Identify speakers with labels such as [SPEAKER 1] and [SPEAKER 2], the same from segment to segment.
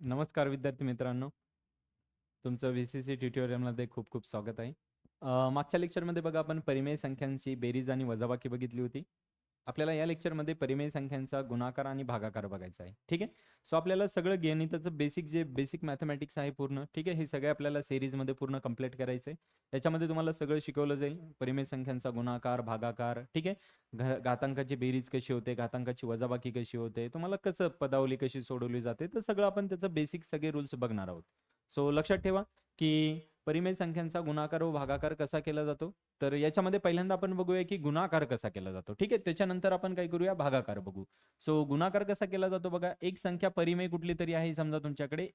[SPEAKER 1] नमस्कार विद्यार्थी मित्रांनो. तुमचं व्ही सी सी ट्युटोरियलमध्ये खूप खूप स्वागत आहे. मागच्या लेक्चरमध्ये बघा आपण परिमेय संख्यांची बेरीज आणि वजाबाकी बघितली होती. आपल्याला या लेक्चरमध्ये परिमेय संख्यांचा गुणाकार आणि भागाकार बघायचा आहे. ठीक आहे? सो आपल्याला सगळं गणिताचं बेसिक जे बेसिक मॅथमॅटिक्स आहे पूर्ण ठीक आहे? हे सगळे आपल्याला सिरीजमध्ये पूर्ण कंप्लीट करायचं आहे याच्यामध्ये तुम्हाला सगळं शिकवलं जाईल. परिमेय संख्यांचा गुणाकार भागाकार ठीक आहे? घातांकाची बेरीज कशी होते घातांकाची वजाबाकी कशी होते तुम्हाला कसं पदावली कशी सोडवली जाते तर सगळं आपण त्याचं बेसिक सगळे रूल्स बघणार आहोत. सो लक्षात ठेवा की परिमेय संख्यांचा गुणाकार व भागाकार कसा केला जातो? तर याच्यामध्ये पहिल्यांदा आपण बघूया की गुणाकार कसा केला जातो. ठीक आहे? त्याच्यानंतर आपण काय करूया? भागाकार बघू. सो गुणाकार कसा केला जातो बघा? एक संख्या परिमेय कुठली तरी आहे समजा तुमच्याकडे?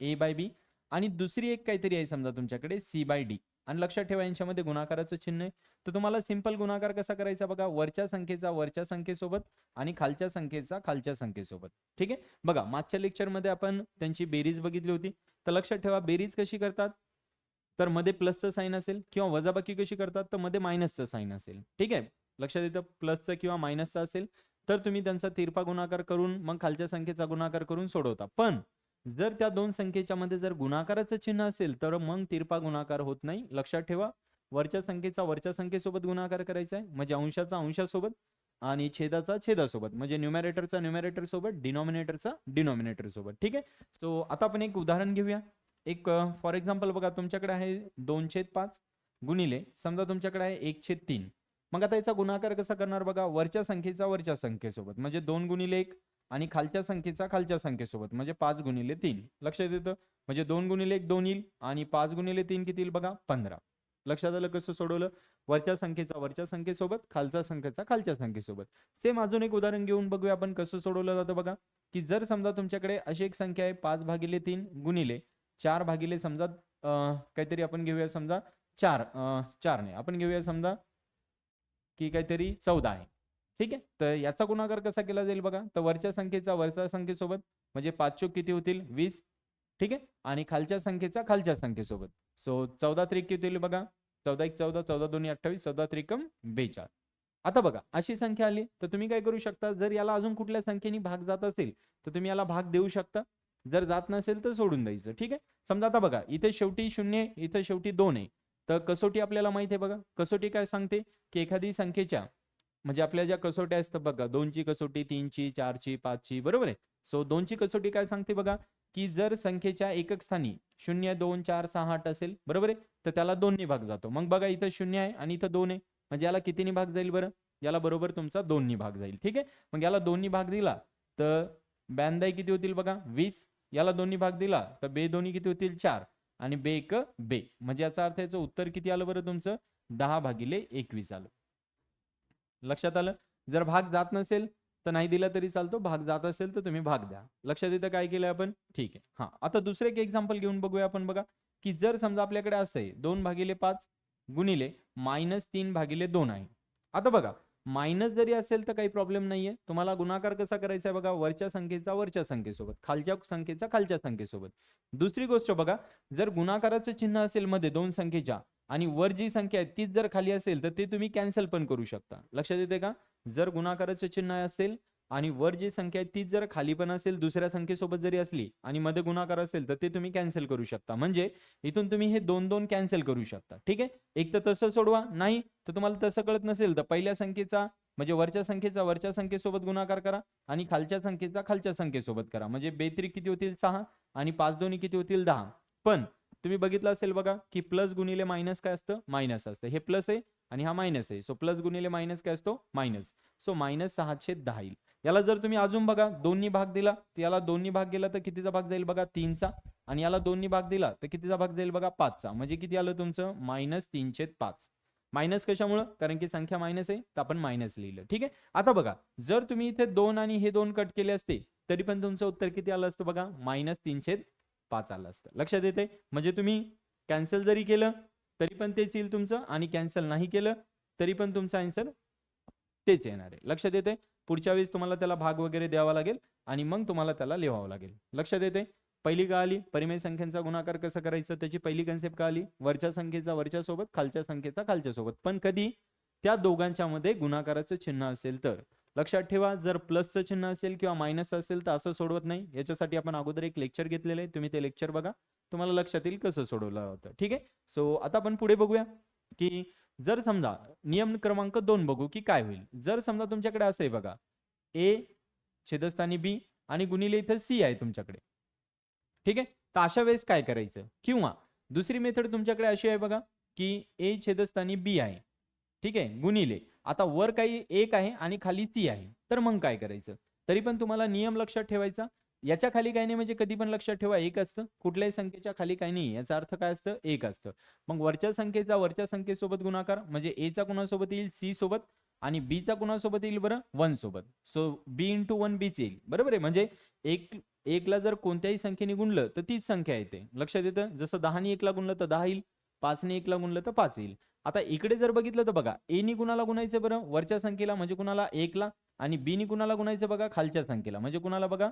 [SPEAKER 1] ए बाय बी आणि दुसरी एक काहीतरी आहे समजा तुमच्याकडे? सी बाय डी आणि लक्षात ठेवा यांच्यामध्ये गुणाकाराचं चिन्ह आहे. तर तुम्हाला सिंपल गुणाकार कसा करायचा बघा? वरच्या संख्येचा वरच्या संख्येसोबत आणि खालच्या संख्येचा खालच्या संख्येसोबत. ठीक आहे? बघा मागच्या लेक्चरमध्ये आपण त्यांची बेरीज बघितली होती. तर लक्षात ठेवा बेरीज कशी करतात? तर मध्ये प्लसचं साईन असेल किंवा वजाबाकी कशी करतात तर मध्ये मायनसचं साईन असेल. ठीक आहे? लक्षात येतं? प्लसचं किंवा मायनसचं असेल तर तुम्ही त्यांचा तिरपा गुणाकार करून मग खालच्या संख्येचा गुणाकार करून सोडवता. पण जर त्या दोन संख्येच्या मध्ये जर गुणाकाराचं चिन्ह असेल तर मग तिरपा गुणाकार होत नाही. लक्षात ठेवा. वरच्या संख्येचा वरच्या संख्येसोबत गुणाकार करायचा आहे. म्हणजे अंशाचा अंशासोबत आणि छेदाचा छेदासोबत. म्हणजे न्युमॅरेटरचा न्युमॅरेटर सोबत डिनॉमिनेटरचा डिनॉमिनेटर सोबत. ठीक आहे? सो आता आपण एक उदाहरण घेऊया. एक फॉर एक्झाम्पल बघा तुमच्याकडे आहे दोन छेद पाच गुणिले समजा तुमच्याकडे आहे एक छेद तीन. मग आता याचा गुणाकार कसा करणार बघा? वरच्या संख्येचा वरच्या संख्येसोबत. म्हणजे दोन गुणिले एक आणि खालच्या संख्येचा खालच्या संख्येसोबत. म्हणजे पाच गुणिले तीन. लक्षात येतं? म्हणजे दोन गुणिले एक दोन येईल आणि पाच गुणिले तीन किती येईल बघा? पंधरा. लक्षात आलं कसं सोडवलं? वरच्या संख्येचा वरच्या संख्येसोबत खालच्या संख्येचा खालच्या संख्येसोबत. सेम अजून एक उदाहरण घेऊन बघूया आपण कसं सोडवलं जातं बघा? की जर समजा तुमच्याकडे अशी एक संख्या आहे पाच भागिले तीन गुणिले चार भागिले समजा काहीतरी आपण घेऊया समजा चार चार नाही. आपण घेऊया समजा की काहीतरी चौदा आहे. ठीक आहे? तर याचा गुणाकार कसा केला जाईल बघा? तर वरच्या संख्येचा वरच्या संख्येसोबत म्हणजे पाच चोक किती होतील? वीस. ठीक आहे? आणि खालच्या संख्येचा खालच्या संख्येसोबत. सो चौदा त्रिक किती होईल बघा? चौदा एक चौदा चौदा दोन्ही अठ्ठावीस चौदा त्रिकम बेचाळ आता बघा अशी संख्या आली तर तुम्ही काय करू शकता? जर याला अजून कुठल्या संख्येने भाग जात असेल तर तुम्ही याला भाग देऊ शकता. जर जात नसेल तर सोडून द्यायचं. ठीक आहे? समजा आता बघा इथे शेवटी शून्य इथं इथे शेवटी दोन आहे. तर कसोटी आपल्याला माहिती आहे बघा. कसोटी काय सांगते? की एखादी संख्येच्या म्हणजे आपल्या ज्या कसोट्या असतात बघा दोनची कसोटी तीनची चारची पाचची बरोबर आहे? सो दोनची कसोटी काय सांगते बघा? की जर संख्येच्या एकक स्थानी शून्य दोन चार सहा आठ असेल बरोबर आहे? तर त्याला दोननी भाग जातो. मग बघा इथं शून्य आहे आणि इथं दोन आहे. म्हणजे याला कितीनी भाग जाईल बरं? याला बरोबर तुमचा दोननी भाग जाईल. ठीक आहे? मग याला दोन्ही भाग दिला तर ब्याण्णव किती होतील बघा? वीस. याला दोन्ही भाग दिला. तर बे दोन्ही किती होतील? चार. आणि बे एक बे. म्हणजे याचा अर्थ याचं उत्तर किती आलं बरं तुमचं? दहा भागिले एकवीस आलं. लक्षात आलं? जर भाग जात नसेल तर नाही दिला तरी चालतो. भाग जात असेल तर तुम्ही भाग द्या. लक्षात येतं काय केलंय आपण? ठीक आहे. हा. आता दुसरे एक एक्झाम्पल घेऊन बघूया आपण बघा. की जर समजा आपल्याकडे असं आहे दोन भागिले पाच गुणिले मायनस तीन भागिले दोन आहे. आता बघा. मायनस जरी असेल तर काही प्रॉब्लेम नाहीये. तुम्हाला गुणाकार कसा करायचा आहे बघा वरच्या संख्येचा वरच्या संख्येसोबत खालच्या संख्येचा खालच्या संख्येसोबत. दुसरी गोष्ट बघा जर गुणाकाराचं चिन्ह असेल मध्ये दोन संख्येच्या आणि वर जी संख्या आहे तीच जर खाली असेल तर ते तुम्ही कॅन्सल पण करू शकता. लक्षात येते का? जर गुणाकाराचं चिन्ह असेल आणि वर जी संख्या आहे तीच जर खाली पण असेल दुसऱ्या संख्येसोबत जरी असली आणि मध्ये गुणाकार असेल तर ते तुम्ही कॅन्सल करू शकता. म्हणजे इथून तुम्ही हे दोन दोन कॅन्सल करू शकता. ठीक आहे? एक तर तसं सोडवा. नाही तर तुम्हाला तसं कळत नसेल तर पहिल्या संख्येचा म्हणजे वरच्या संख्येचा वरच्या संख्येसोबत गुणाकार करा आणि खालच्या संख्येचा खालच्या संख्येसोबत करा. म्हणजे बेत्री किती होतील? सहा आणि पाच दोन्ही किती होतील? दहा. पण तुम्ही बघितलं असेल बघा की प्लस गुणिले मायनस काय असतं? मायनस असतं. हे प्लस आहे आणि हा मायनस आहे. सो प्लस गुणिले मायनस काय असतो? मायनस सो मायनस सहाशे दहा येईल. याला जर तुम्ही अजून बघा दोन्ही भाग दिला तर याला दोन्ही भाग गेला तर कितीचा भाग जाईल बघा? तीनचा. आणि याला दोन्ही भाग दिला तर कितीचा भाग जाईल बघा? पाचचा. म्हणजे किती आलं तुमचं? मायनस तीनशे पाच. मायनस कशामुळं? कारण की संख्या मायनस आहे तर आपण मायनस लिहिलं. ठीक आहे? आता बघा जर तुम्ही इथे दोन आणि हे दोन कट केले असते तरी पण तुमचं उत्तर किती आलं असतं बघा? मायनस तीनशे पाच आलं असतं. लक्षात येते म्हणजे तुम्ही कॅन्सल जरी केलं तरी पण तेच येईल तुमचं. आणि कॅन्सल नाही केलं तरी पण तुमचं आन्सर तेच येणार आहे. लक्षात येते पुढच्या वेळेस तुम्हाला त्याला भाग वगैरे द्यावा लागेल आणि मग तुम्हाला त्याला लिहावं लागेल. लक्षात येते पहिली का आली परिमेय संख्यांचा गुणाकार कसं करायचं? त्याची पहिली कन्सेप्ट का आली वरच्या संख्येचा वरच्या सोबत खालच्या संख्येचा खालच्या सोबत. पण कधी? त्या दोघांच्या मध्ये गुणाकाराचं चिन्ह असेल तर. लक्षात ठेवा जर प्लसचं चिन्ह असेल किंवा मायनस असेल तर असं सोडवत नाही. याच्यासाठी आपण अगोदर एक लेक्चर घेतलेलं आहे. तुम्ही ते लेक्चर बघा. तुम्हाला लक्षात येईल कसं सोडवलं होतं. ठीक आहे? सो आता आपण पुढे बघूया की जर समजा नियम क्रमांक दोन बघू की काय होईल. जर समजा तुमच्याकडे असं आहे बघा. ए छेदस्थानी बी आणि गुणिले इथं सी आहे तुमच्याकडे. ठीक आहे? तर अशा वेळेस काय करायचं? किंवा दुसरी मेथड तुमच्याकडे अशी आहे बघा की ए छेदस्थानी बी आहे. ठीक आहे? गुणिले. आता वर काही एक आहे आणि खाली सी आहे. तर मग काय करायचं? तरी पण तुम्हाला नियम लक्षात ठेवायचा. याच्या खाली काही नाही म्हणजे कधी पण लक्षात ठेवा एक असतं. कुठल्याही संख्येच्या खाली काही नाही याचा अर्थ काय असतं? एक असतं. मग वरच्या संख्येचा वरच्या संख्येसोबत गुणाकार म्हणजे एचा कुणासोबत येईल? सी सोबत. आणि बीचा कुणासोबत येईल बरं? वन सोबत. सो बी इंटू वन बीच येईल. बरोबर आहे? म्हणजे एक एकला जर कोणत्याही संख्येने गुणलं तर तीच संख्या येते. लक्षात येतं? जसं दहाने एकला गुणलं तर दहा येईल. पाचने एकला गुणलं तर पाच येईल. आता इकडे जर बघितलं तर बघा एनी कुणाला गुणायचं बरं? वरच्या संख्येला म्हणजे कुणाला? एकला. आणि बीनी कुणाला गुणायचं बघा? खालच्या संख्येला. म्हणजे कुणाला बघा?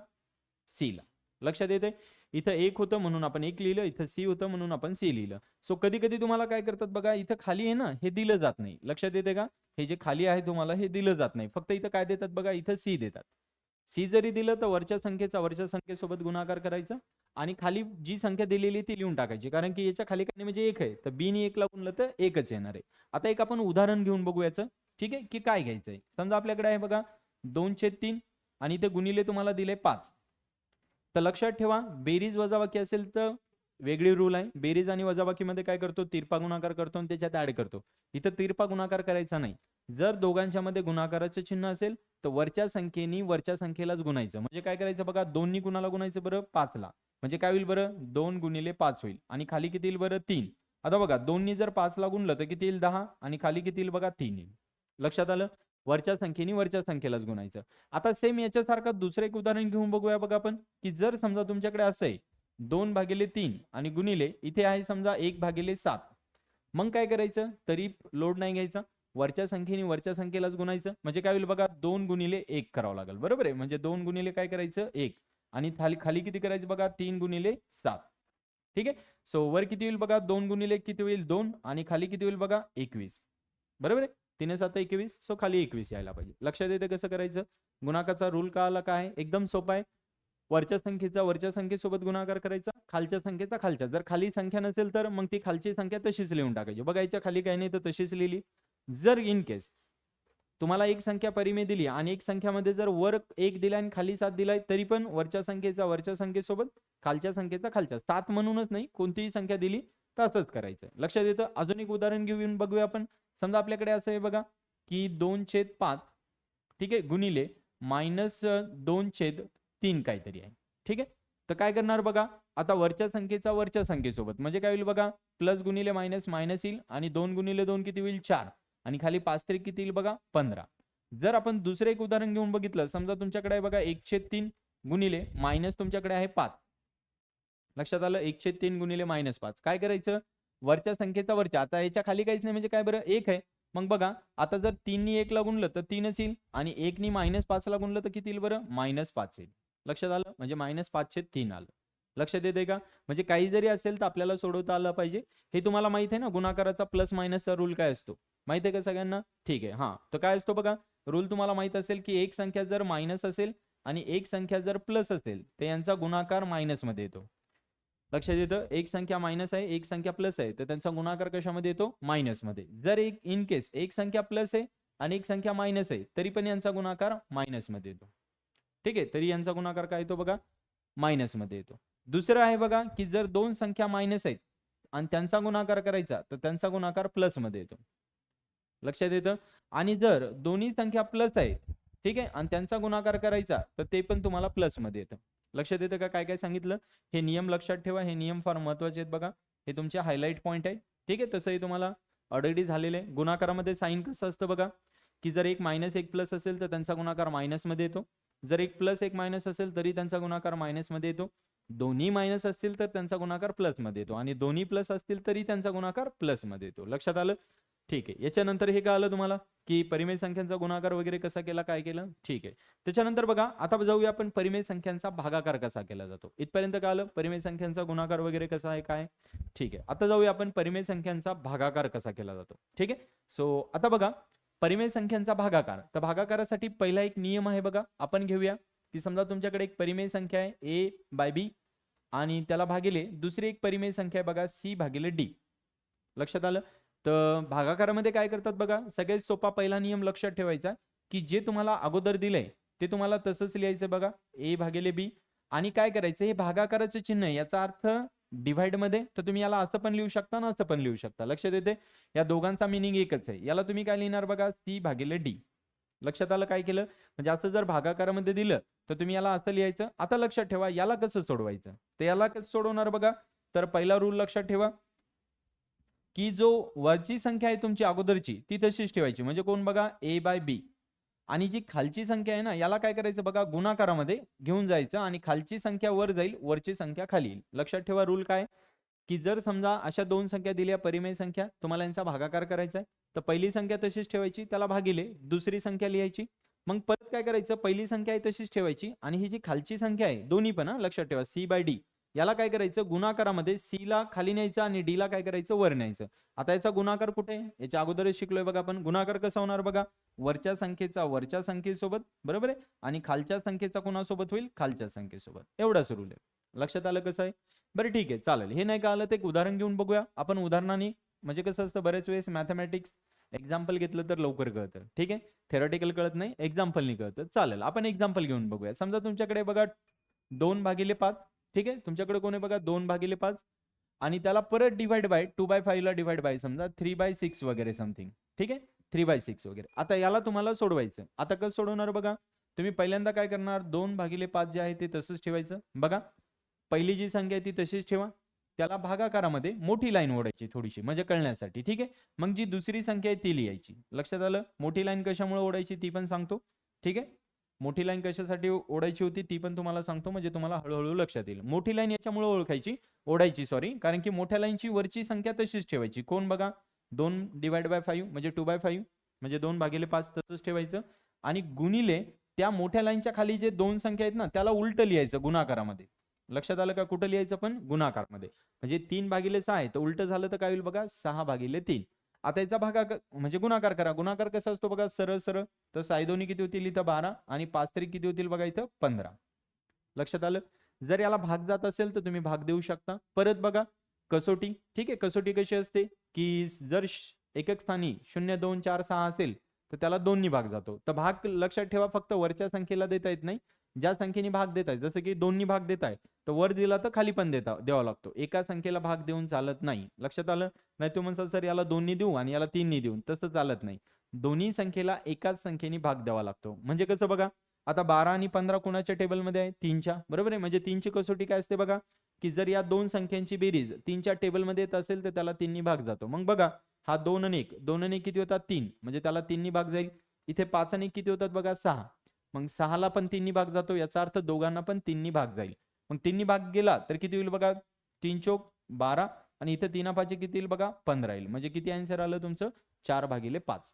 [SPEAKER 1] सी ला. लक्षात येते इथं एक होतं म्हणून आपण एक लिहिलं इथं सी होतं म्हणून आपण सी लिहिलं. सो कधी कधी तुम्हाला काय करतात बघा इथं खाली आहे ना हे दिलं जात नाही. लक्षात येते का? हे जे खाली आहे तुम्हाला हे दिलं जात नाही. फक्त इथं काय देतात बघा इथं सी देतात. सी जरी दिलं तर वरच्या संख्येचा वरच्या संख्येसोबत गुणाकार करायचा आणि खाली जी संख्या दिलेली ती लिहून टाकायची. कारण की याच्या खाली काही म्हणजे एक आहे. तर बीनी एकला गुणलं तर एकच येणार आहे. आता एक आपण उदाहरण घेऊन बघू याचं ठीक आहे? की काय घ्यायचंय? समजा आपल्याकडे आहे बघा दोनशे तीन आणि इथे गुणिले तुम्हाला दिले पाच. तर लक्षात ठेवा बेरीज वजाबाकी असेल तर वेगळी रूल आहे. बेरीज आणि वजाबाकीमध्ये काय करतो? तिरपा गुणाकार करतो आणि त्याच्यात ऍड करतो. इथं तिरपा गुणाकार करायचा नाही. जर दोघांच्या मध्ये गुणाकाराचं चिन्ह असेल तर वरच्या संख्येनी वरच्या संख्येलाच गुणायचं. म्हणजे काय करायचं बघा? दोन्ही गुणाला गुणायचं बरं? पाचला म्हणजे काय होईल बरं? दोन गुणिले पाच होईल. आणि खाली किती येईल बरं? तीन. आता बघा दोन्ही जर पाचला गुणलं तर किती येईल? दहा. आणि खाली किती येईल बघा? तीन येईल. लक्षात आलं? वरच्या संख्येने वरच्या संख्येलाच गुणायचं. आता सेम याच्यासारखं दुसरं एक उदाहरण घेऊन बघूया बघा आपण की जर समजा तुमच्याकडे असं आहे दोन भागिले तीन आणि गुणिले इथे आहे समजा एक भागिले सात. मग काय करायचं? तरी लोड नाही घ्यायचा. वरच्या संख्येने वरच्या संख्येलाच गुणायचं. म्हणजे काय होईल बघा दोन गुणिले एक करावं लागेल. बरोबर आहे? म्हणजे दोन गुणिले काय करायचं? एक. आणि खाली खाली किती करायचं बघा? तीन गुणिले सात. ठीक आहे? सो वर किती होईल बघा? दोन गुणिले किती होईल? दोन. आणि खाली किती होईल बघा? एकवीस. बरोबर आहे? तिने सात एकवीस सो खाली एकवीस यायला पाहिजे. लक्षात येते कसं करायचं? गुणाकाचा रूल का आला काय एकदम सोपा आहे. वरच्या संख्येचा वरच्या संख्येसोबत गुणाकार करायचा खालच्या संख्येचा खालच्या. जर खाली संख्या नसेल तर मग ती खालची संख्या तशीच लिहून टाकायची. बघायच्या खाली काही नाही तर तशीच लिहिली. जर इन केस तुम्हाला एक संख्या परिमेय दिली आणि एक संख्यामध्ये जर वर एक दिला आणि खाली सात दिलाय तरी पण वरच्या संख्येचा वरच्या संख्येसोबत खालच्या संख्येचा खालच्या. सात म्हणूनच नाही कोणतीही संख्या दिली तर असंच करायचं. लक्षात येतं? अजून एक उदाहरण घेऊन बघूया आपण. समजा आपल्याकडे असं आहे बघा की दोन छेद पाच ठीक आहे गुणिले मायनस दोन छेद तीन काहीतरी आहे. ठीक आहे? तर काय करणार बघा आता वरच्या संख्येचा वरच्या संख्येसोबत. म्हणजे काय होईल बघा प्लस गुणिले मायनस मायनस येईल आणि दोन गुणिले दोन किती होईल? चार. आणि खाली पाच तरी किती येईल बघा? पंधरा. जर आपण दुसरं एक उदाहरण घेऊन बघितलं समजा तुमच्याकडे आहे बघा एक छेद तीन गुणिले मायनस तुमच्याकडे आहे पाच. लक्षात आलं? एक छेद तीन गुणिले मायनस पाच. काय करायचं? वरच्या संख्येचा वरच्या. आता याच्या खाली काहीच नाही म्हणजे काय बरं? एक आहे. मग बघा आता जर तीननी एकला गुणलं तर तीनच येईल आणि एकनी मायनस पाचला गुणलं तर किती येईल बरं? मायनस पाच येईल. लक्षात आलं? म्हणजे मायनस पाचशे तीन आलं. लक्षात येते का? म्हणजे काही जरी असेल तर आपल्याला सोडवता आलं पाहिजे. हे तुम्हाला माहीत आहे ना गुणाकाराचा प्लस मायनसचा रूल काय असतो? माहीत आहे का सगळ्यांना? ठीक आहे हा. तर काय असतो बघा? रूल तुम्हाला माहीत असेल की एक संख्या जर मायनस असेल आणि एक संख्या जर प्लस असेल तर यांचा गुणाकार मायनसमध्ये येतो. लक्षात येतं? एक संख्या मायनस आहे एक संख्या प्लस आहे. तर त्यांचा गुणाकार कशामध्ये येतो? मायनसमध्ये. जर एक इन केस एक संख्या प्लस आहे आणि एक संख्या मायनस आहे तरी पण यांचा गुणाकार मायनसमध्ये येतो. ठीक आहे? तरी यांचा गुणाकार काय येतो बघा? मायनसमध्ये येतो. दुसरं आहे बघा की जर दोन संख्या मायनस आहेत आणि त्यांचा गुणाकार करायचा तर त्यांचा गुणाकार प्लसमध्ये येतो. लक्षात येतं? आणि जर दोन्ही संख्या प्लस आहेत ठीक आहे? आणि त्यांचा गुणाकार करायचा तर ते पण तुम्हाला प्लसमध्ये येतं. लक्षात येतं का? काय काय सांगितलं? हे नियम लक्षात ठेवा. हे नियम फार महत्त्वाचे आहेत बघा. हे तुमचे हायलाईट पॉईंट आहे. ठीक आहे? तसंही तुम्हाला ऑलरेडी झालेले गुणाकारामध्ये साईन कसं असतं बघा? की जर एक मायनस एक प्लस असेल तर त्यांचा गुणाकार मायनसमध्ये येतो. जर एक प्लस एक मायनस असेल तरी त्यांचा गुणाकार मायनसमध्ये येतो. दोन्ही मायनस असतील तर त्यांचा गुणाकार प्लसमध्ये येतो. आणि दोन्ही प्लस असतील तरी त्यांचा गुणाकार प्लसमध्ये येतो. लक्षात आलं? ठीक आहे. याच्यानंतर हे काय आलं तुम्हाला? की परिमेय संख्यांचा गुणाकार वगैरे कसा केला काय केलं? ठीक आहे. त्याच्यानंतर बघा आता जाऊया आपण परिमेय संख्यांचा भागाकार कसा केला जातो. इथपर्यंत काय आलं परिमेय संख्यांचा गुणाकार वगैरे कसा आहे काय? ठीक आहे. आता जाऊया आपण परिमेय संख्यांचा भागाकार कसा केला जातो. ठीक आहे? सो आता बघा परिमेय संख्यांचा भागाकार. तर भागाकारासाठी पहिला एक नियम आहे बघा. आपण घेऊया. की समजा तुमच्याकडे एक परिमेय संख्या आहे ए बाय बी आणि त्याला भागिले दुसरी एक परिमेय संख्या आहे बघा सी भागिले डी लक्षात आलं? तर भागाकारामध्ये काय करतात बघा सगळ्यात सोपा पहिला नियम लक्षात ठेवायचा की जे तुम्हाला अगोदर दिलंय ते तुम्हाला तसंच लिहायचं बघा ए भागेले बी. आणि काय करायचं हे भागाकाराचं चिन्ह आहे याचा अर्थ डिव्हाइडमध्ये तर तुम्ही याला असं पण लिहू शकता ना असं पण लिहू शकता. लक्षात येते या दोघांचा मिनिंग एकच आहे. याला तुम्ही काय लिहिणार बघा सी भागेले डी. लक्षात आलं काय केलं? म्हणजे असं जर भागाकारामध्ये दिलं तर तुम्ही याला असं लिहायचं. आता लक्षात ठेवा याला कसं सोडवायचं? तर याला कसं सोडवणार बघा? तर पहिला रूल लक्षात ठेवा. की जो वरची संख्या आहे तुमची अगोदरची ती तशीच ठेवायची. म्हणजे कोण बघा? ए बाय बी आणि जी खालची संख्या आहे ना याला काय करायचं बघा? गुणाकारामध्ये घेऊन जायचं आणि खालची संख्या वर जाईल वरची संख्या खाली येईल. लक्षात ठेवा रूल काय? की जर समजा अशा दोन संख्या दिल्या परिमेय संख्या तुम्हाला यांचा भागाकार करायचा आहे. तर पहिली संख्या तशीच ठेवायची त्याला भागिले दुसरी संख्या लिहायची. मग परत काय करायचं? पहिली संख्या आहे तशीच ठेवायची आणि ही जी खालची संख्या आहे दोन्ही पण लक्षात ठेवा. सी बाय डी याला काय करायचं? गुणाकारामध्ये सी ला खाली न्यायचं आणि डी ला काय करायचं? वर न्यायचं. आता याचा गुणाकार कुठे? आहे याच्या अगोदरच शिकलोय बघा आपण. गुणाकार कसा होणार बघा? वरच्या संख्येचा वरच्या संख्येसोबत. बरोबर आहे? आणि खालच्या संख्येचा कोणासोबत होईल? खालच्या संख्येसोबत. एवढाच रूल आहे. लक्षात आलं कसं आहे? बरं ठीक आहे. चालेल. हे नाही का आलं? ते एक उदाहरण घेऊन बघूया. आपण उदाहरणाने म्हणजे कसं असतं? बऱ्याच वेळेस मॅथमॅटिक्स एक्झाम्पल घेतलं तर लवकर कळतं. ठीक आहे? थेरॉटिकल कळत नाही. एक्झाम्पलनी कळतं. चालेल. आपण एक्झाम्पल घेऊन बघूया. समजा तुमच्याकडे बघा दोन भागिले पाच. ठीक आहे? तुमच्याकडे कोण आहे बघा? दोन भागिले पाच. आणि त्याला परत डिवाइड बाय टू बाय फाईव्हला डिवाइड बाय समजा थ्री बाय सिक्स वगैरे समथिंग ठीक आहे? थ्री बाय सिक्स वगैरे. आता याला तुम्हाला सोडवायचं. आता कसं सोडवणार बघा? तुम्ही पहिल्यांदा काय करणार? दोन भागिले पाच जे आहे ते तसंच ठेवायचं. बघा. पहिली जी संख्या आहे ती तशीच ठेवा. त्याला भागाकारामध्ये मोठी लाईन ओढायची थोडीशी म्हणजे कळण्यासाठी. ठीक आहे? मग जी दुसरी संख्या आहे ती लिहायची. लक्षात आलं? मोठी लाईन कशामुळे ओढायची ती पण सांगतो. ठीक आहे? मोठी लाईन कशासाठी ओढायची होती ती पण तुम्हाला सांगतो म्हणजे तुम्हाला हळूहळू लक्षात येईल. मोठी लाईन याच्यामुळे ओळखायची ओढायची सॉरी कारण की मोठ्या लाईनची वरची संख्या तशीच ठेवायची. कोण बघा? दोन डिवाइड बाय फाईव्ह म्हणजे टू बाय फाईव्ह म्हणजे दोन भागिले पाच तसंच ठेवायचं. आणि गुणिले त्या मोठ्या लाईनच्या खाली जे दोन संख्या आहेत ना त्याला उलट लिहायचं गुणाकारामध्ये. लक्षात आलं का कुठं लिहायचं पण? गुणाकारमध्ये. म्हणजे तीन भागिले सहा आहे तर उलट झालं तर काय होईल बघा? सहा भागिले तीन. आता याचा भागा म्हणजे गुणाकार करा. गुणाकार कसा असतो बघा? सरळ सरळ. तर साई किती होतील इथं? बारा. आणि पाच तरी किती होतील बघा इथं? पंधरा. लक्षात आलं? जर याला भाग जात असेल तर तुम्ही भाग देऊ शकता. परत बघा. कसोटी. ठीक आहे कसोटी कशी असते? की जर एकक स्थानी शून्य दोन चार सहा असेल तर त्याला दोन्ही भाग जातो. तर भाग लक्षात ठेवा फक्त वरच्या संख्येला देता येत नाही. ज्या संख्येने भाग देत आहे जसं की दोन्ही भाग देत आहे तर वर दिला तर खाली पण देता द्यावा लागतो. एका संख्येला भाग देऊन चालत नाही. लक्षात आलं? नाही तू म्हणसाल सर याला दोन्ही देऊ आणि याला तीननी देऊन तसं चालत नाही. दोन्ही संख्येला एकाच संख्येने भाग द्यावा लागतो. म्हणजे कसं बघा? आता बारा आणि पंधरा कोणाच्या टेबलमध्ये आहे? तीनच्या. बरोबर आहे? म्हणजे तीनची कसोटी काय असते बघा? की जर या दोन संख्यांची बेरीज तीनच्या टेबलमध्ये येत असेल तर त्याला तीननी भाग जातो. मग बघा हा दोन आणि एक. दोन आणि किती होतात? तीन. म्हणजे त्याला तीननी भाग जाईल. इथे पाच आणि एक किती होतात बघा? सहा. मग सहाला पण तिन्ही भाग जातो याचा अर्थ दोघांना पण तिन्ही भाग जाईल. मग तिन्ही भाग गेला तर किती होईल बघा? तीन चोक बारा आणि इथं तीना पाचशे किती येईल बघा? पंधरा येईल. म्हणजे किती आन्सर आलं तुमचं? चार भागिले पाच.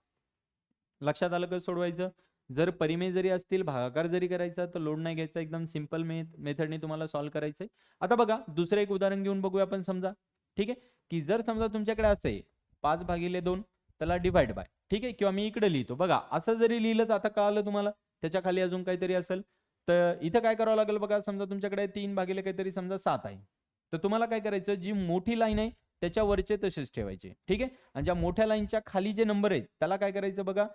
[SPEAKER 1] लक्षात आलं का सोडवायचं? जर परिमेय जरी असतील भागाकार जरी करायचा तर लोड नाही घ्यायचा. एकदम सिंपल मेथडने तुम्हाला सॉल्व्ह करायचंय. आता बघा दुसरं एक उदाहरण घेऊन बघूया आपण समजा. ठीक आहे? की जर समजा तुमच्याकडे असे पाच भागिले दोन त्याला डिवाइड बाय ठीक आहे? किंवा मी इकडे लिहितो. बघा असं जरी लिहिलं तर आता कळालं तुम्हाला? त्याच्याखाली अजून काहीतरी असेल. तर इथं काय करावं लागेल बघा समजा तुमच्याकडे तीन भागिले काहीतरी समजा सात आहे. तर तुम्हाला काय करायचं जी मोठी लाईन आहे त्याच्या वरचे तसेच ठेवायचे. ठीक आहे? आणि ज्या मोठ्या लाईनच्या खाली जे नंबर आहेत त्याला काय करायचं बघा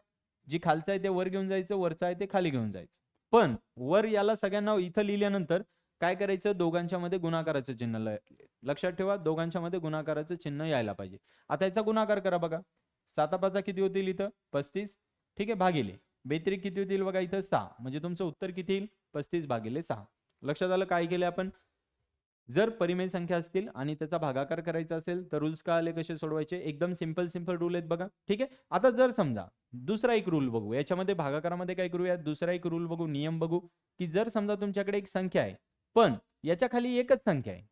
[SPEAKER 1] जी खालचं आहे ते वर घेऊन जायचं वरचं आहे ते खाली घेऊन जायचं. पण वर याला सगळ्यांना इथं लिहिल्यानंतर काय करायचं दोघांच्या मध्ये गुणाकाराचं चिन्ह लक्षात ठेवा दोघांच्या मध्ये गुणाकाराचं चिन्ह यायला पाहिजे. आता याचा गुणाकार करा बघा. सातापाचा किती होतील इथं? पस्तीस. ठीक आहे? भागिले. बेत्रिक किती होतील बघा इथं सहा. म्हणजे तुमचं उत्तर किती येईल? पस्तीस भागिले सहा. लक्षात आलं काय केलं आपण? जर परिमेय संख्या असतील आणि त्याचा भागाकार करायचा असेल तर रूल्स का आले कसे सोडवायचे? एकदम सिंपल सिंपल रूल आहेत बघा. ठीक आहे? आता जर समजा दुसरा एक रूल बघू. याच्यामध्ये भागाकारामध्ये काय करूया? दुसरा एक रूल बघू नियम बघू. की जर समजा तुमच्याकडे एक संख्या आहे पण याच्या खाली एकच संख्या आहे.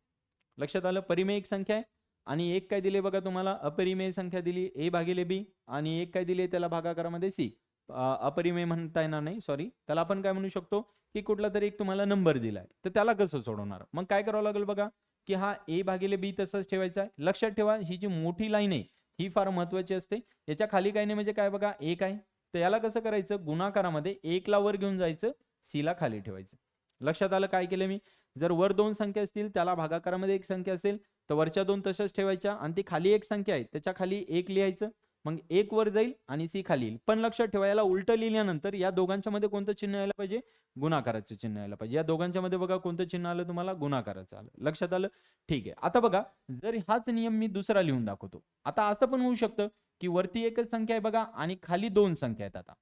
[SPEAKER 1] लक्षात आलं? परिमेय एक संख्या आहे. आणि एक काय दिले बघा तुम्हाला? अपरिमेय संख्या दिली ए भागिले बी. आणि एक काय दिले त्याला भागाकारामध्ये सी. अपरिमेय म्हणता येणार नाही सॉरी त्याला आपण काय म्हणू शकतो? की कुठला तरी एक तुम्हाला नंबर दिलाय. तर त्याला कसं सोडवणार? मग काय करावं लागेल बघा? की हा ए भागिले बी तसंच ठेवायचा आहे. लक्षात ठेवा ही जी मोठी लाईन आहे ही फार महत्वाची असते. याच्या खाली काय नाही म्हणजे काय बघा? एक आहे. तर याला कसं करायचं? गुणाकारामध्ये एकला वर घेऊन जायचं सी ला खाली ठेवायचं. लक्षात आलं काय केलं मी? जर वर दोन संख्या असतील त्याला भागाकारामध्ये एक संख्या असेल तर वरच्या दोन तशाच ठेवायच्या आणि ती खाली एक संख्या आहे त्याच्याखाली एक लिहायचं. मग एक वर जाईल आणि सी खाली येईल. पण लक्षात ठेवा याला उलट लिहिल्यानंतर या दोघांच्या मध्ये कोणतं चिन्ह यायला पाहिजे? गुणाकाराचं चिन्ह यायला पाहिजे. या दोघांच्या मध्ये बघा कोणतं चिन्ह आलं तुम्हाला? गुणाकाराचं आलं. लक्षात आलं? ठीक आहे. आता बघा जर हाच नियम मी दुसरा लिहून दाखवतो. आता असं पण होऊ शकतं की वरती एकच संख्या आहे बघा आणि खाली दोन संख्या आहेत आता.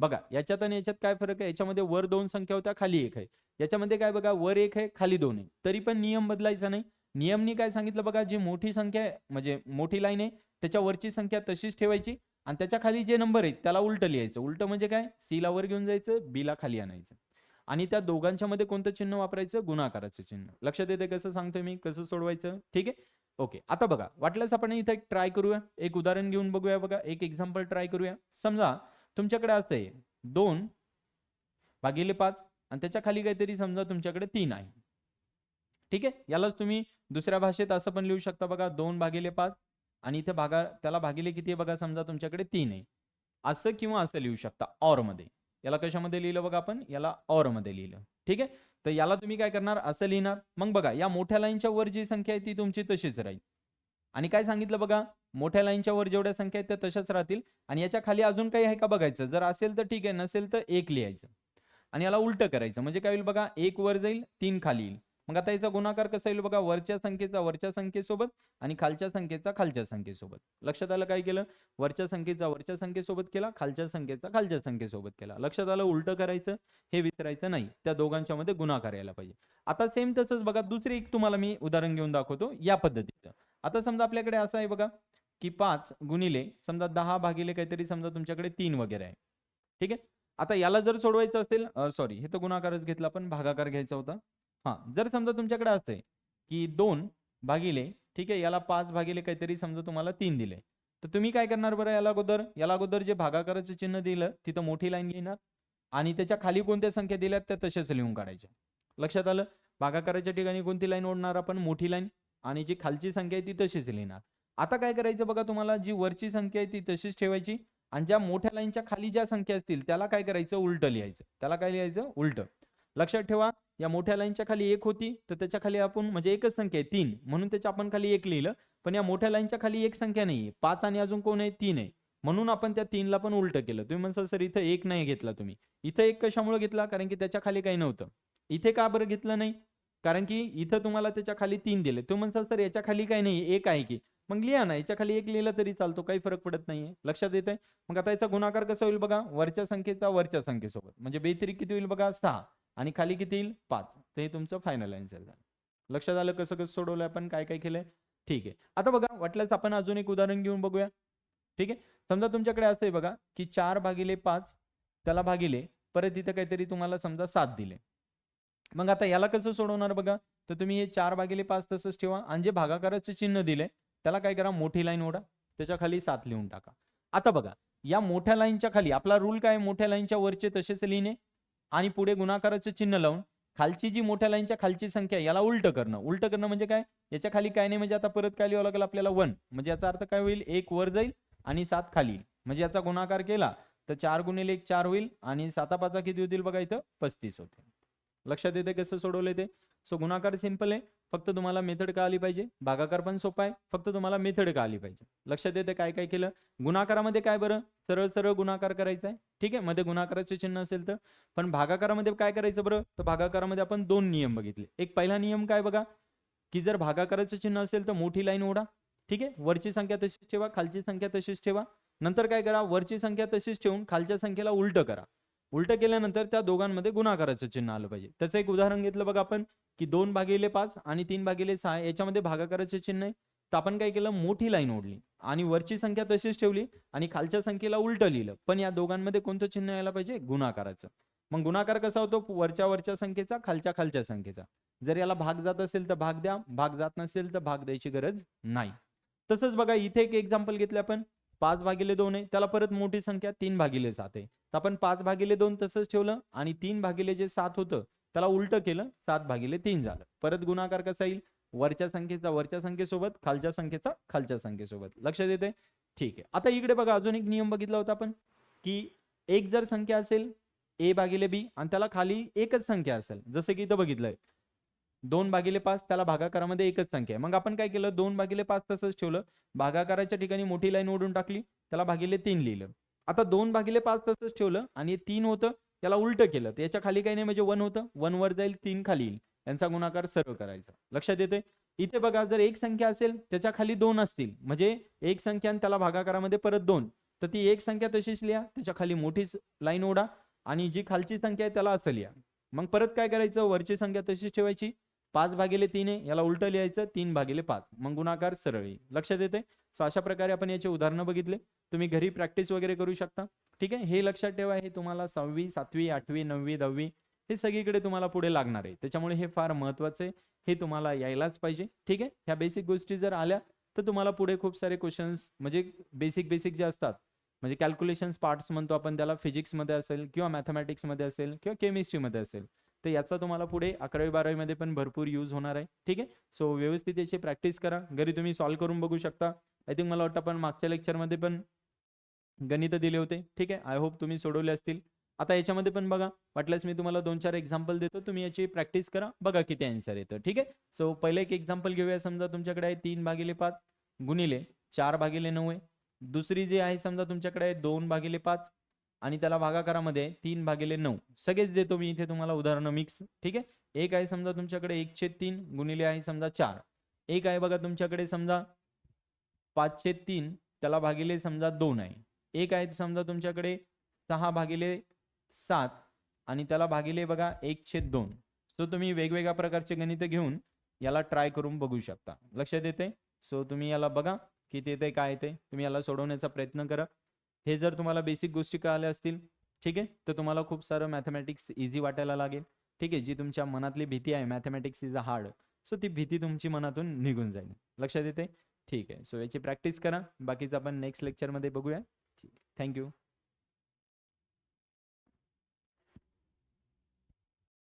[SPEAKER 1] बघा याच्यात आणि याच्यात काय फरक आहे? याच्यामध्ये वर दोन संख्या होत्या खाली एक आहे. याच्यामध्ये काय बघा वर एक आहे खाली दोन आहे. तरी पण नियम बदलायचा नाही. नियमनी काय सांगितलं बघा जी मोठी संख्या आहे म्हणजे मोठी लाईन आहे त्याच्या वरची संख्या तशीच ठेवायची आणि त्याच्याखाली जे नंबर आहेत त्याला उलट लिहायचं. उलट म्हणजे काय? सी ला वर घेऊन जायचं बी ला खाली आणायचं. आणि त्या दोघांच्या मध्ये कोणतं चिन्ह वापरायचं? गुणाकाराचं चिन्ह. लक्षात येते कसं सांगतोय मी? कसं सोडवायचं? ठीक आहे? ओके. आता बघा वाटल्यास आपण इथे एक ट्राय करूया. एक उदाहरण घेऊन बघूया बघा. एक एक्झाम्पल ट्राय करूया. समजा तुमच्याकडे असतंय दोन भागिले पाच आणि त्याच्याखाली काहीतरी समजा तुमच्याकडे तीन आहे. ठीक आहे? यालाच तुम्ही दुसऱ्या भाषेत असं पण लिहू शकता बघा. दोन भागिले पाच आणि इथे भागा त्याला भागिले किती आहे बघा समजा तुमच्याकडे तीन आहे. असं किंवा असं लिहू शकता ऑरमध्ये. याला कशामध्ये लिहिलं बघा आपण? याला ऑरमध्ये लिहिलं. ठीक आहे? तर याला तुम्ही काय करणार? असं लिहिणार. मग बघा या मोठ्या लाईनच्या वर जी संख्या आहे ती तुमची तशीच राहील. आणि काय सांगितलं बघा? मोठ्या लाईनच्या वर जेवढ्या संख्या आहेत त्या तशाच राहतील. आणि याच्या खाली अजून काही आहे का बघायचं? जर असेल तर ठीक आहे नसेल तर एक लिहायचं. आणि याला उलट करायचं. म्हणजे काय होईल बघा? एक वर जाईल तीन खाली येईल. मग आता याचा गुणाकार कसा येईल बघा? वरच्या संख्येचा वरच्या संख्येसोबत आणि खालच्या संख्येचा खालच्या संख्येसोबत. लक्षात आलं काय केलं? वरच्या संख्येचा वरच्या संख्येसोबत केला खालच्या संख्येचा खालच्या संख्येसोबत केला. लक्षात आलं उलट करायचं? हे विसरायचं नाही. त्या दोघांच्या मध्ये गुणाकार यायला पाहिजे. आता सेम तसंच बघा दुसरी एक तुम्हाला मी उदाहरण घेऊन दाखवतो या पद्धतीचं. आता समजा आपल्याकडे असं आहे बघा की पाच गुणिले समजा दहा भागिले काहीतरी समजा तुमच्याकडे तीन वगैरे आहे. ठीक आहे? आता याला जर सोडवायचं असेल सॉरी हे तर गुणाकारच घेतला पण भागाकार घ्यायचा होता. हा जर समजा तुमच्याकडे असते की दोन भागिले ठीक आहे याला पाच भागिले काहीतरी समजा तुम्हाला तीन दिले. तर तुम्ही काय करणार बरं याला अगोदर? याला अगोदर जे भागाकाराचं चिन्ह दिलं तिथं मोठी लाईन लिहिणार आणि त्याच्याखाली कोणत्या संख्या दिल्यात त्या तशाच लिहून काढायच्या. लक्षात आलं? भागाकाराच्या ठिकाणी कोणती लाईन ओढणार आपण? मोठी लाईन आणि जी खालची संख्या आहे ती तशीच लिहिणार. आता काय करायचं बघा तुम्हाला? जी वरची संख्या आहे ती तशीच ठेवायची आणि ज्या मोठ्या लाईनच्या खाली ज्या संख्या असतील त्याला काय करायचं? उलट लिहायचं. त्याला काय लिहायचं? उलट. लक्षात ठेवा या मोठ्या लाईनच्या खाली एक होती तर त्याच्याखाली आपण म्हणजे एकच संख्या आहे तीन. म्हणून त्याच्या आपण खाली एक लिहिलं पण या मोठ्या लाईनच्या खाली एक संख्या नाहीये पाच आणि अजून कोण आहे? तीन आहे. म्हणून आपण त्या तीनला पण उलट केलं. तुम्ही म्हणसाल सर इथं एक नाही घेतला तुम्ही. इथं एक कशामुळे घेतला? कारण की त्याच्याखाली काही नव्हतं. इथे का बरं घेतलं नाही? कारण की इथं तुम्हाला त्याच्याखाली तीन दिले. तुम्ही म्हणसाल सर याच्या खाली काही नाही एक आहे की. मग लिहा ना याच्या खाली एक लिहिलं तरी चालतो काही फरक पडत नाहीये लक्षात येत आहे मग आता याचा गुणाकार कसा होईल बघा? वरच्या संख्येचा वरच्या संख्येसोबत. म्हणजे बेतरी किती होईल बघा? सहा. आणि खाली किती येईल? पाच. तर हे तुमचं फायनल आन्सर झालं. लक्षात आलं कसं कसं सोडवलं आपण? काय काय केलंय? ठीक आहे. आता बघा वाटल्यास आपण अजून एक उदाहरण घेऊन बघूया. ठीक आहे? समजा तुमच्याकडे असं आहे बघा की चार भागिले पाच त्याला भागिले परत इथं काहीतरी तुम्हाला समजा सात दिले. मग आता याला कसं सोडवणार बघा? तर तुम्ही हे चार भागिले पाच तसंच ठेवा आणि जे भागाकाराचे चिन्ह दिले त्याला काय करा? मोठी लाईन ओढा. त्याच्याखाली सात लिहून टाका. आता बघा या मोठ्या लाईनच्या खाली आपला रूल काय मोठ्या लाईनच्या वरचे तसेच लिहिणे. आणि पुढे गुणाकाराचं चिन्ह लावून खालची जी मोठ्या लाईनच्या खालची संख्या याला उलट करणं. उलट करणं म्हणजे काय? याच्या खाली काय नाही म्हणजे आता परत काय लिहावं लागेल आपल्याला? वन. म्हणजे याचा अर्थ काय होईल? एक वर जाईल आणि सात खाली म्हणजे याचा गुणाकार केला तर चार गुणिले एक चार होईल आणि साता पाचा किती होतील बघा इथं? पस्तीस होते लक्षात येते कसं सोडवलं ते? सो गुणाकार सिंपल आहे. फक्त तुम्हाला मेथड का आली पाहिजे? भागाकार पण सोपा आहे. फक्त तुम्हाला मेथड का आली पाहिजे? लक्षात येते काय काय केलं? गुणाकारामध्ये काय बरं? सरळ सरळ गुणाकार करायचा आहे. ठीक आहे? मध्ये गुणाकाराचे चिन्ह असेल तर. पण भागाकारामध्ये काय करायचं बरं? तर भागाकारामध्ये आपण दोन नियम बघितले. एक पहिला नियम काय बघा? की जर भागाकाराचं चिन्ह असेल तर मोठी लाईन ओढा. ठीक आहे? वरची संख्या तशीच ठेवा खालची संख्या तशीच ठेवा. नंतर काय करा? वरची संख्या तशीच ठेवून खालच्या संख्येला उलट करा. उलट केल्यानंतर त्या दोघांमध्ये गुणाकाराचं चिन्ह आलं पाहिजे. त्याचं एक उदाहरण घेतलं बघा आपण की दोन भागिले पाच आणि तीन भागिले सहा याच्यामध्ये भागाकाराचे चिन्ह आहे. तर आपण काय केलं? मोठी लाईन ओढली आणि वरची संख्या तशीच ठेवली आणि खालच्या संख्येला उलट लिहिलं. पण या दोघांमध्ये कोणतं चिन्ह यायला पाहिजे? गुणाकाराचं. मग गुणाकार कसा होतो? वरच्या वरच्या संख्येचा खालच्या खालच्या संख्येचा. जर याला भाग जात असेल तर भाग द्या भाग जात नसेल तर भाग द्यायची गरज नाही. तसंच बघा इथे एक एक्झाम्पल घेतलं आपण. पाच भागिले दोन आहे त्याला परत मोठी संख्या तीन भागिले सात आहे. तर आपण पाच भागिले दोन तसंच ठेवलं आणि तीन भागिले जे सात होतं त्याला उलट केलं सात भागिले तीन झालं. परत गुणाकार कसा येईल? वरच्या संख्येचा वरच्या संख्येसोबत खालच्या संख्येचा खालच्या संख्येसोबत. लक्षात येते ठीक आहे. आता इकडे बघा अजून एक नियम बघितला होता आपण की एक जर संख्या असेल ए भागिले बी आणि त्याला खाली एकच संख्या असेल. जसं की इथं बघितलंय. दोन भागिले पाच त्याला भागाकारामध्ये एकच संख्या आहे. मग आपण काय केलं? दोन भागिले पाच तसंच ठेवलं. भागाकाराच्या ठिकाणी मोठी लाईन ओढून टाकली त्याला भागिले तीन लिहिलं. आता दोन भागिले पाच तसंच ठेवलं आणि तीन होतं त्याला उलट केलं. त्याच्याखाली काही नाही म्हणजे वन होतं. वन वर जाईल तीन खाली येईल. यांचा गुणाकार सरळ करायचा. लक्षात येते इथे बघा जर एक संख्या असेल त्याच्याखाली दोन असतील. म्हणजे एक संख्या आणि त्याला भागाकारामध्ये परत दोन. तर ती एक संख्या तशीच लिहा. त्याच्याखाली मोठी लाईन ओढा आणि जी खालची संख्या आहे त्याला असं लिहा. मग परत काय करायचं? वरची संख्या तशीच ठेवायची. पाच भागिले तीन आहे याला उलट लिहायचं. तीन भागिले पाच. मग गुणाकार सरळ येईल. लक्षात येते सो अशा प्रकारे आपण याचे उदाहरणं बघितले. तुम्ही घरी प्रॅक्टिस वगैरे करू शकता. ठीक आहे? हे लक्षात ठेवा हे तुम्हाला सहावी सातवी आठवी नववी दहावी हे सगळीकडे तुम्हाला पुढे लागणार आहे. त्याच्यामुळे हे फार महत्वाचं आहे. हे तुम्हाला यायलाच पाहिजे. ठीक आहे? ह्या बेसिक गोष्टी जर आल्या तर तुम्हाला पुढे खूप सारे क्वेश्चन्स म्हणजे बेसिक बेसिक जे असतात म्हणजे कॅल्क्युलेशन्स पार्ट्स म्हणतो आपण त्याला फिजिक्समध्ये असेल किंवा मॅथमॅटिक्समध्ये असेल किंवा केमिस्ट्रीमध्ये असेल तर याचा तुम्हाला पुढे अकरावी बारावीमध्ये पण भरपूर यूज होणार आहे. ठीक आहे? सो व्यवस्थित याची प्रॅक्टिस करा. घरी तुम्ही सॉल्व्ह करून बघू शकता. आय थिंक मला वाटतं आपण मागच्या लेक्चरमध्ये पण गणित दिले होते. ठीक आहे. आय होप तुम्ही सोडवले असतील. आता याच्यामध्ये पण बघा. वाटल्यास मी तुम्हाला दोन चार एक्झाम्पल देतो. तुम्ही याची प्रॅक्टिस करा. बघा किती आन्सर येतं. ठीक आहे. सो पहिलं एक एक्झाम्पल घेऊया. समजा तुमच्याकडे आहे तीन भागिले पाच गुणिले चार भागिले नऊ आहे. दुसरी जी आहे समजा तुमच्याकडे आहे दोन भागिले पाच आणि त्याला भागाकारामध्ये तीन भागिले नऊ. सगळेच देतो मी इथे तुम्हाला उदाहरणं मिक्स ठीक आहे. एक आहे समजा तुमच्याकडे एकशे तीन गुणिले आहे समजा चार. एक आहे बघा तुमच्याकडे समजा पाचशे तीन त्याला भागिले समजा दोन आहे. एक आहे समजा तुमच्याकडे सहा भागिले सात आणि त्याला भागिले बघा एकशे दोन. सो तुम्ही वेगवेगळ्या प्रकारचे गणित घेऊन याला ट्राय करून बघू शकता. लक्षात येते सो तुम्ही याला बघा किती येते काय येते तुम्ही याला सोडवण्याचा प्रयत्न करा. हे जर तुम्हाला बेसिक गोष्टी कळाल्या असतील ठीक आहे? तर तुम्हाला खूप सारं मॅथमॅटिक्स इझी वाटायला लागेल. ठीक आहे? जी तुमच्या मनातली भीती आहे mathematics is a hard so ती भीती तुमची मनातून निघून जाईल. लक्षात येते ठीक आहे. सो याची प्रॅक्टिस करा. बाकीचं आपण नेक्स्ट लेक्चरमध्ये बघूया. ठीक थँक्यू